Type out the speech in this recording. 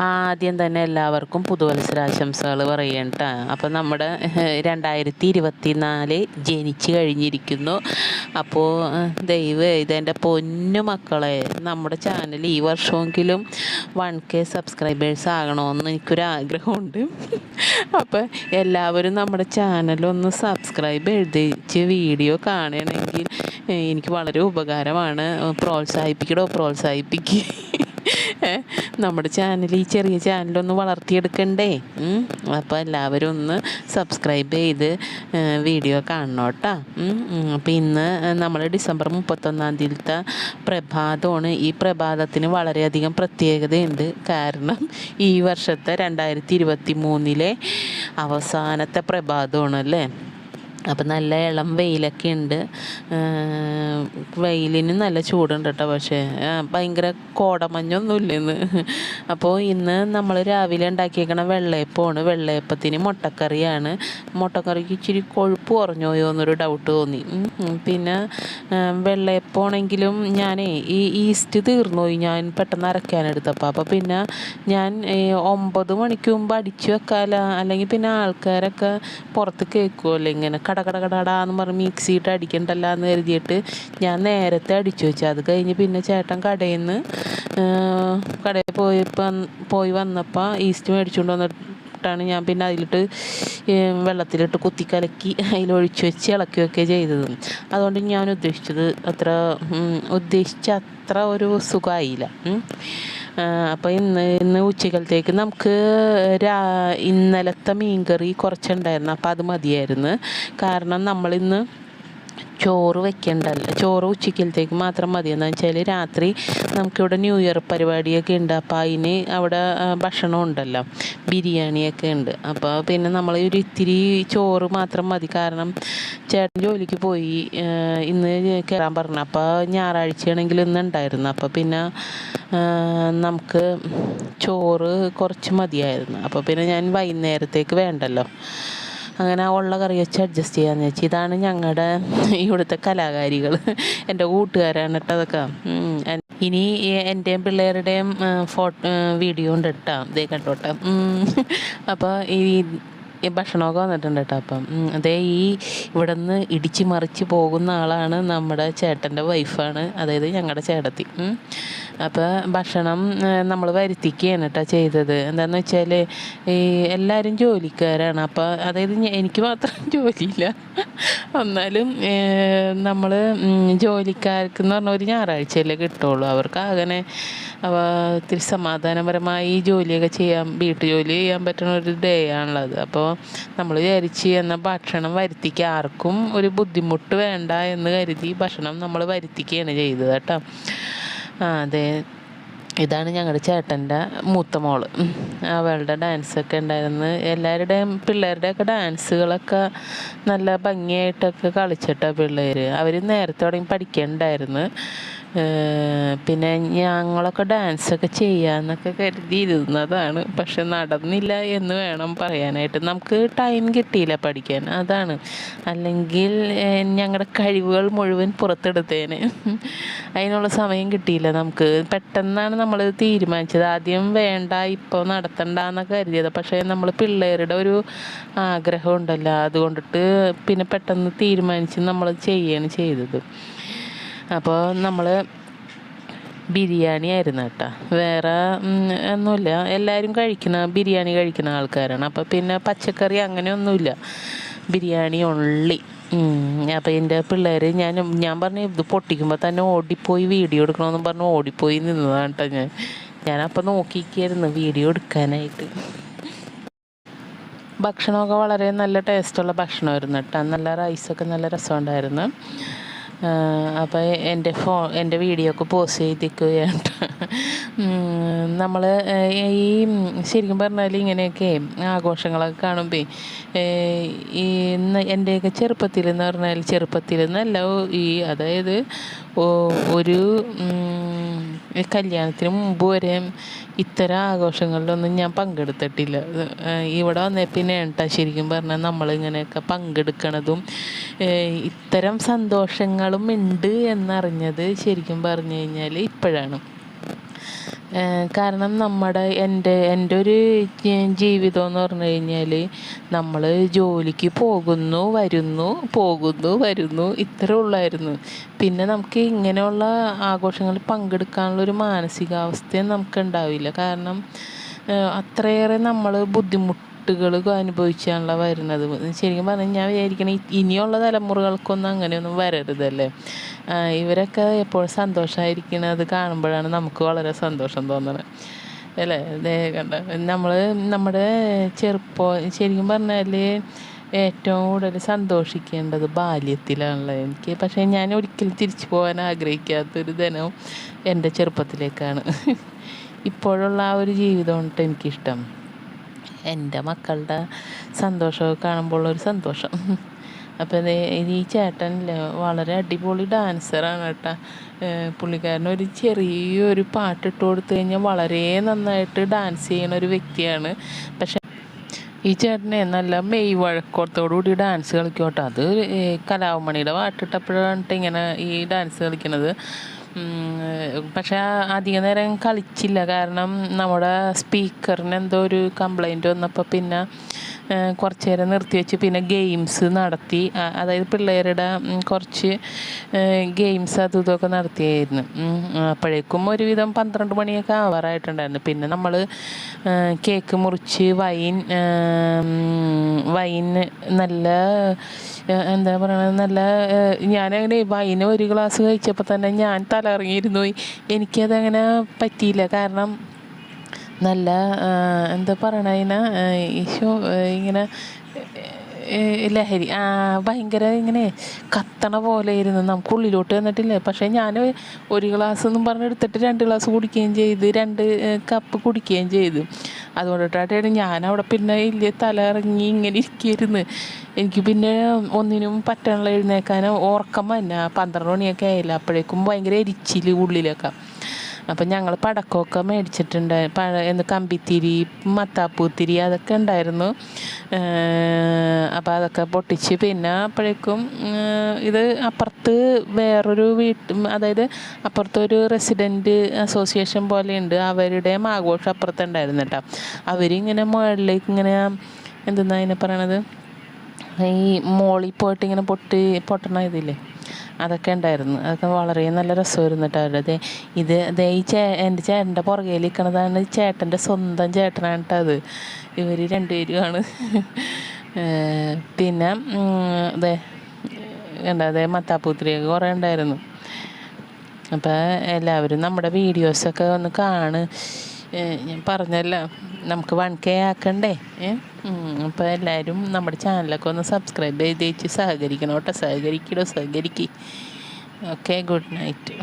ആദ്യം തന്നെ എല്ലാവർക്കും പുതുവത്സരാശംസകൾ പറയണ്ട. അപ്പോൾ നമ്മുടെ രണ്ടായിരത്തി ഇരുപത്തി നാല് ജനിച്ച് കഴിഞ്ഞിരിക്കുന്നു. അപ്പോൾ ദൈവം ഇതെന്റെ പൊന്നു മക്കളെ നമ്മുടെ ചാനൽ ഈ വർഷമെങ്കിലും വൺ കെ സബ്സ്ക്രൈബേഴ്സ് ആകണമെന്ന് എനിക്കൊരാഗ്രഹമുണ്ട്. അപ്പം അപ്പോൾ എല്ലാവരും നമ്മുടെ ചാനലൊന്ന് സബ്സ്ക്രൈബ് എഴുതിച്ച് വീഡിയോ കാണണമെങ്കിൽ എനിക്ക് വളരെ ഉപകാരമാണ്. പ്രോത്സാഹിപ്പിക്കടോ പ്രോത്സാഹിപ്പിക്കുക നമ്മുടെ ചാനൽ ഈ ചെറിയ ചാനലൊന്ന് വളർത്തിയെടുക്കണ്ടേ. അപ്പോൾ എല്ലാവരും ഒന്ന് സബ്സ്ക്രൈബ് ചെയ്ത് വീഡിയോ കാണണം കേട്ടോ അപ്പോൾ ഇന്ന് നമ്മൾ ഡിസംബർ മുപ്പത്തൊന്നാം തീയതിയിലത്തെ പ്രഭാതമാണ്. ഈ പ്രഭാതത്തിന് വളരെയധികം പ്രത്യേകതയുണ്ട്. കാരണം ഈ വർഷത്തെ രണ്ടായിരത്തി ഇരുപത്തി മൂന്നിലെ അവസാനത്തെ പ്രഭാതമാണ് അല്ലേ അപ്പം നല്ല ഇളം വെയിലൊക്കെ ഉണ്ട്. വെയിലിന് നല്ല ചൂടുണ്ട് കേട്ടോ പക്ഷേ ഭയങ്കര കോടമഞ്ഞൊന്നുമില്ല ഇന്ന് അപ്പോൾ ഇന്ന് നമ്മൾ രാവിലെ ഉണ്ടാക്കിയേക്കണ വെള്ളയപ്പമാണ്. വെള്ളയപ്പത്തിന് മുട്ടക്കറിയാണ്. മുട്ടക്കറിക്ക് ഇച്ചിരി കൊഴുപ്പ് കുറഞ്ഞോയോ എന്നൊരു ഡൗട്ട് തോന്നി. പിന്നെ വെള്ളയപ്പമാണെങ്കിലും ഞാനേ ഈ ഈസ്റ്റ് തീർന്നു പോയി ഞാൻ പെട്ടെന്ന് അരക്കാനെടുത്തപ്പം. അപ്പോൾ പിന്നെ ഞാൻ ഒമ്പത് മണിക്ക് മുമ്പ് അടിച്ചു വെക്കാല അല്ലെങ്കിൽ പിന്നെ ആൾക്കാരൊക്കെ പുറത്ത് കേൾക്കുമല്ലോ ഇങ്ങനെ കട കട കടടാന്ന് പറഞ്ഞ് മിക്സിയിട്ട് അടിക്കണ്ടല്ല എന്ന് കരുതിയിട്ട് ഞാൻ നേരത്തെ അടിച്ചു വെച്ചു. അത് കഴിഞ്ഞ് പിന്നെ ചേട്ടൻ കടയിൽ നിന്ന് കടയിൽ പോയപ്പോൾ പോയി വന്നപ്പോൾ ഈസ്റ്റ് മേടിച്ചുകൊണ്ട് വന്നിട്ടാണ് ഞാൻ പിന്നെ അതിലിട്ട് വെള്ളത്തിലിട്ട് കുത്തി കലക്കി അതിലൊഴിച്ച് വെച്ച് ഇളക്കുകയൊക്കെ ചെയ്തത്. അതുകൊണ്ട് ഞാൻ ഉദ്ദേശിച്ചത് അത്ര ഉദ്ദേശിച്ച അത്ര ഒരു സുഖമായില്ല അപ്പോൾ ഇന്ന് ഇന്ന് ഉച്ചക്കലത്തേക്ക് നമുക്ക് രാ ഇന്നലത്തെ മീൻകറി കുറച്ചുണ്ടായിരുന്നു. അപ്പോൾ അത് മതിയായിരുന്നു. കാരണം നമ്മളിന്ന് ചോറ് വെക്കേണ്ടല്ല. ചോറ് ഉച്ചക്കലത്തേക്ക് മാത്രം മതി. എന്ന് വെച്ചാൽ രാത്രി നമുക്കിവിടെ ന്യൂ ഇയർ പരിപാടിയൊക്കെ ഉണ്ട്. അപ്പോൾ അതിന് അവിടെ ഭക്ഷണം ഉണ്ടല്ലോ. ബിരിയാണിയൊക്കെ ഉണ്ട്. അപ്പോൾ പിന്നെ നമ്മൾ ഒരു ഇത്തിരി ചോറ് മാത്രം മതി. കാരണം ചേട്ടൻ ജോലിക്ക് പോയി ഇന്ന് കയറാൻ പറഞ്ഞു. അപ്പോൾ ഞായറാഴ്ചയാണെങ്കിൽ ഇന്ന് ഉണ്ടായിരുന്നു അപ്പോൾ പിന്നെ നമുക്ക് ചോറ് കുറച്ച് മതിയായിരുന്നു. അപ്പോൾ പിന്നെ ഞാൻ വൈകുന്നേരത്തേക്ക് വേണ്ടല്ലോ. അങ്ങനെ ഉള്ള കറി വെച്ച് അഡ്ജസ്റ്റ് ചെയ്യാന്ന് വെച്ച് ഇതാണ് ഞങ്ങളുടെ ഇവിടുത്തെ കലാകാരികൾ എന്റെ കൂട്ടുകാരാണ് കേട്ടോ അതൊക്കെ. ഇനി എന്റെയും പിള്ളേരുടെയും ഫോട്ടോ വീഡിയോ ഉണ്ട് കേട്ടോ. ഇതേ കണ്ടോട്ടെ. അപ്പോൾ ഈ ഭക്ഷണമൊക്കെ വന്നിട്ടുണ്ട് കേട്ടോ അപ്പം അതേ ഈ ഇവിടെ നിന്ന് ഇടിച്ച് മറിച്ച് പോകുന്ന ആളാണ് നമ്മുടെ ചേട്ടന്റെ വൈഫാണ്. അതായത് ഞങ്ങളുടെ ചേട്ടത്തി. അപ്പോൾ ഭക്ഷണം നമ്മൾ വരുത്തിക്കുകയാണ് കേട്ടോ ചെയ്തത്. എന്താണെന്ന് വെച്ചാൽ ഈ എല്ലാവരും ജോലിക്കാരാണ്. അപ്പോൾ അതായത് എനിക്ക് മാത്രം ജോലിയില്ല. എന്നാലും നമ്മൾ ജോലിക്കാർക്ക് എന്ന് പറഞ്ഞാൽ ഒരു ഞായറാഴ്ചയല്ലേ കിട്ടുള്ളൂ. അവർക്ക് അങ്ങനെ അവ ഇത്തിരി സമാധാനപരമായി ജോലിയൊക്കെ ചെയ്യാൻ വീട്ടു ജോലി ചെയ്യാൻ പറ്റുന്ന ഒരു ഡേ ആണുള്ളത്. അപ്പോൾ നമ്മൾ വിചാരിച്ച് എന്നാൽ ഭക്ഷണം വരുത്തിക്കുക ആർക്കും ഒരു ബുദ്ധിമുട്ട് വേണ്ട എന്ന് കരുതി ഭക്ഷണം നമ്മൾ വരുത്തിക്കുകയാണ് ചെയ്തത് കേട്ടോ. അതെ. ഇതാണ് ഞങ്ങളുടെ ചേട്ടന്റെ മൂത്ത മോൾ. അവളുടെ ഡാൻസൊക്കെ ഉണ്ടായിരുന്നു. എല്ലാവരുടെയും പിള്ളേരുടെയൊക്കെ ഡാൻസുകളൊക്കെ നല്ല ഭംഗിയായിട്ടൊക്കെ കളിച്ചിട്ടാണ് പിള്ളേർ അവർ നേരത്തെ തുടങ്ങി പഠിക്കണ്ടായിരുന്നു. പിന്നെ ഞങ്ങളൊക്കെ ഡാൻസ് ഒക്കെ ചെയ്യാന്നൊക്കെ കരുതിയിരുന്നതാണ്. പക്ഷെ നടന്നില്ല എന്ന് വേണം പറയാനായിട്ട്. നമുക്ക് ടൈം കിട്ടിയില്ല പഠിക്കാൻ. അതാണ്. അല്ലെങ്കിൽ ഞങ്ങളുടെ കഴിവുകൾ മുഴുവൻ പുറത്തെടുത്തേനെ. അതിനുള്ള സമയം കിട്ടിയില്ല നമുക്ക്. പെട്ടെന്നാണ് നമ്മൾ തീരുമാനിച്ചത്. ആദ്യം വേണ്ട ഇപ്പോൾ നടത്തണ്ട എന്നൊക്കെ കരുതിയത്. പക്ഷേ നമ്മൾ പിള്ളേരുടെ ഒരു ആഗ്രഹം ഉണ്ടല്ലോ. അതുകൊണ്ടിട്ട് പിന്നെ പെട്ടെന്ന് തീരുമാനിച്ച് നമ്മൾ ചെയ്യാണ് ചെയ്തത്. അപ്പോൾ നമ്മൾ ബിരിയാണി ആയിരുന്നു കേട്ടോ. വേറെ ഒന്നുമില്ല. എല്ലാവരും കഴിക്കുന്ന ബിരിയാണി കഴിക്കുന്ന ആൾക്കാരാണ്. അപ്പോൾ പിന്നെ പച്ചക്കറി അങ്ങനെയൊന്നുമില്ല. ബിരിയാണി ഉള്ളി അപ്പോൾ എന്റെ പിള്ളേർ ഞാൻ ഞാൻ പറഞ്ഞു ഇത് പൊട്ടിക്കുമ്പോൾ തന്നെ ഓടിപ്പോയി വീഡിയോ എടുക്കണമെന്ന് പറഞ്ഞ് ഓടിപ്പോയി നിന്നതാണ് കേട്ടോ ഞാൻ. ഞാനപ്പോൾ നോക്കിയിരിക്കായിരുന്നു വീഡിയോ എടുക്കാനായിട്ട്. ഭക്ഷണമൊക്കെ വളരെ നല്ല ടേസ്റ്റുള്ള ഭക്ഷണമായിരുന്നു കേട്ടോ. നല്ല റൈസൊക്കെ നല്ല രസമുണ്ടായിരുന്നു. അപ്പോൾ എന്റെ ഫോ എന്റെ വീഡിയോ ഒക്കെ പോസ്റ്റ് ചെയ്തിരിക്കുകയാണ് നമ്മൾ ഈ ശരിക്കും പറഞ്ഞാൽ ഇങ്ങനെയൊക്കെ ആഘോഷങ്ങളൊക്കെ കാണുമ്പോൾ ഈ എന്റെയൊക്കെ ചെറുപ്പത്തിൽ എന്ന് പറഞ്ഞാൽ ചെറുപ്പത്തിൽ നല്ല ഈ അതായത് ഒരു കല്യാണത്തിന് മുമ്പ് വരെ ഇത്തരം ആഘോഷങ്ങളിലൊന്നും ഞാൻ പങ്കെടുത്തിട്ടില്ല. ഇവിടെ വന്നേ പിന്നെ കേട്ടോ ശരിക്കും പറഞ്ഞാൽ നമ്മളിങ്ങനെയൊക്കെ പങ്കെടുക്കണതും ഇത്തരം സന്തോഷങ്ങളും ഉണ്ട് എന്നറിഞ്ഞത് ശരിക്കും പറഞ്ഞു കഴിഞ്ഞാൽ ഇപ്പോഴാണ്. കാരണം നമ്മുടെ എന്റെ എന്റെ ഒരു ജീവിതം എന്ന് പറഞ്ഞു കഴിഞ്ഞാൽ നമ്മൾ ജോലിക്ക് പോകുന്നു വരുന്നു പോകുന്നു വരുന്നു ഇത്രേ ഉള്ളായിരുന്നു. പിന്നെ നമുക്ക് ഇങ്ങനെയുള്ള ആഘോഷങ്ങളിൽ പങ്കെടുക്കാനുള്ളൊരു മാനസികാവസ്ഥയും നമുക്ക് ഉണ്ടാവില്ല കാരണം അത്രയേറെ നമ്മൾ ബുദ്ധിമുട്ടുകൾ അനുഭവിച്ചാണല്ലോ വരുന്നത്. ശരിക്കും പറഞ്ഞാൽ ഞാൻ വിചാരിക്കണേ ഇനിയുള്ള തലമുറകൾക്കൊന്നും അങ്ങനെയൊന്നും വരരുതല്ലേ? ഇവരൊക്കെ എപ്പോഴും സന്തോഷമായിരിക്കണത് കാണുമ്പോഴാണ് നമുക്ക് വളരെ സന്തോഷം തോന്നുന്നത് അല്ലേ? കണ്ട? നമ്മൾ നമ്മുടെ ചെറുപ്പം ശരിക്കും പറഞ്ഞാൽ ഏറ്റവും കൂടുതൽ സന്തോഷിക്കേണ്ടത് ബാല്യത്തിലാണല്ലോ? എനിക്ക് പക്ഷേ ഞാൻ ഒരിക്കലും തിരിച്ചു പോകാൻ ആഗ്രഹിക്കാത്തൊരു ദിനം എന്റെ ചെറുപ്പത്തിലേക്കാണ്. ഇപ്പോഴുള്ള ആ ഒരു ജീവിതം ജീവിതമാണ് എനിക്കിഷ്ടം. എന്റെ മക്കളുടെ സന്തോഷമൊക്കെ കാണുമ്പോൾ ഒരു സന്തോഷം. അപ്പോൾ ഈ ചേട്ടനില്ലേ വളരെ അടിപൊളി ഡാൻസറാണ് കേട്ടോ. പുള്ളിക്കാരൻ ഒരു ചെറിയൊരു പാട്ടിട്ട് കൊടുത്തു കഴിഞ്ഞാൽ വളരെ നന്നായിട്ട് ഡാൻസ് ചെയ്യുന്ന ഒരു വ്യക്തിയാണ്. പക്ഷെ ഈ ചേട്ടനെ നല്ല മെയ് വഴക്കോടത്തോടു കൂടി ഡാൻസ് കളിക്കോട്ടെ അത് കലാവമണിയുടെ പാട്ടിട്ടപ്പോഴാണ് ഇങ്ങനെ ഈ ഡാൻസ് കളിക്കുന്നത് പക്ഷെ അധിക നേരം കളിച്ചില്ല. കാരണം നമ്മുടെ സ്പീക്കറിന് എന്തോ ഒരു കംപ്ലൈന്റ് വന്നപ്പോൾ പിന്നെ കുറച്ച് നേരം നിർത്തി വെച്ച് പിന്നെ ഗെയിംസ് നടത്തി. അതായത് പിള്ളേരുടെ കുറച്ച് ഗെയിംസ് അതും ഇതൊക്കെ നടത്തിയായിരുന്നു. അപ്പോഴേക്കും ഒരുവിധം പന്ത്രണ്ട് മണിയൊക്കെ ആവാറായിട്ടുണ്ടായിരുന്നു. പിന്നെ നമ്മൾ കേക്ക് മുറിച്ച് വൈൻ വൈൻ നല്ല എന്താ പറയണത് നല്ല ഞാനങ്ങനെ വൈന് ഒരു ഗ്ലാസ് കഴിച്ചപ്പോൾ തന്നെ ഞാൻ തലകറങ്ങിയിരുന്നു. എനിക്കതങ്ങനെ പറ്റിയില്ല. കാരണം നല്ല എന്താ പറയണ അതിനെ ഈശോ ഇങ്ങനെ ലഹരി ആ ഭയങ്കര ഇങ്ങനെ കത്തണ പോലെ ഇരുന്നു നമുക്ക് ഉള്ളിലോട്ട് വന്നിട്ടില്ലേ? പക്ഷേ ഞാൻ ഒരു ഗ്ലാസ് എന്നും പറഞ്ഞ് എടുത്തിട്ട് രണ്ട് ഗ്ലാസ് കുടിക്കുകയും ചെയ്ത് രണ്ട് കപ്പ് കുടിക്കുകയും ചെയ്തു. അതുകൊണ്ടിട്ടാണ് ഞാൻ അവിടെ പിന്നെ വലിയ തല ഇറങ്ങി ഇങ്ങനെ ഇരിക്കുകയായിരുന്നു. എനിക്ക് പിന്നെ ഒന്നിനും പറ്റണില്ല എഴുന്നേക്കാനും ഉറക്കം തന്നെ പന്ത്രണ്ട് മണിയൊക്കെ ആയില്ല? അപ്പോഴേക്കും ഭയങ്കര എരിച്ചിൽ ഉള്ളിലൊക്കെ. അപ്പം ഞങ്ങൾ പടക്കമൊക്കെ മേടിച്ചിട്ടുണ്ട്. പഴ എന്ന് കമ്പിത്തിരി മത്താപ്പൂത്തിരി അതൊക്കെ ഉണ്ടായിരുന്നു. അപ്പോൾ അതൊക്കെ പൊട്ടിച്ച് പിന്നെ അപ്പോഴേക്കും ഇത് അപ്പുറത്ത് വേറൊരു വീട്ട് അതായത് അപ്പുറത്തൊരു റെസിഡന്റ് അസോസിയേഷൻ പോലെയുണ്ട്. അവരുടെയും ആഘോഷം അപ്പുറത്തുണ്ടായിരുന്നു കേട്ടോ. അവരിങ്ങനെ മുകളിലേക്ക് ഇങ്ങനെ എന്തെന്നാ അതിനെ പറയണത്? ഈ മോളിൽ പോയിട്ട് ഇങ്ങനെ പൊട്ടി പൊട്ടണ ഇതില്ലേ? അതൊക്കെ ഉണ്ടായിരുന്നു. അതൊക്കെ വളരെ നല്ല രസമായിരുന്നു കേട്ടോ അവരുടെ ഇത്. ദേ ഈ ചേ എന്റെ ചേട്ടന്റെ പുറകെ നിൽക്കുന്നതാണ് ചേട്ടന്റെ സ്വന്തം ചേട്ടനാണ് കേട്ടോ അത്. ഇവർ രണ്ടുപേരുമാണ്. പിന്നെ അതെ ദേ അതെ മത്താപ്പൂത്തിരിയൊക്കെ കുറേ ഉണ്ടായിരുന്നു. അപ്പോൾ എല്ലാവരും നമ്മുടെ വീഡിയോസൊക്കെ ഒന്ന് കാണ് ഞാൻ പറഞ്ഞല്ലോ നമുക്ക് വൺ കെ ആക്കണ്ടേ? അപ്പോൾ എല്ലാവരും നമ്മുടെ ചാനലൊക്കെ ഒന്ന് സബ്സ്ക്രൈബ് ചെയ്ത് സഹകരിക്കണം കേട്ടോ. സഹകരിക്കണോ സഹകരിക്കി. Okay good night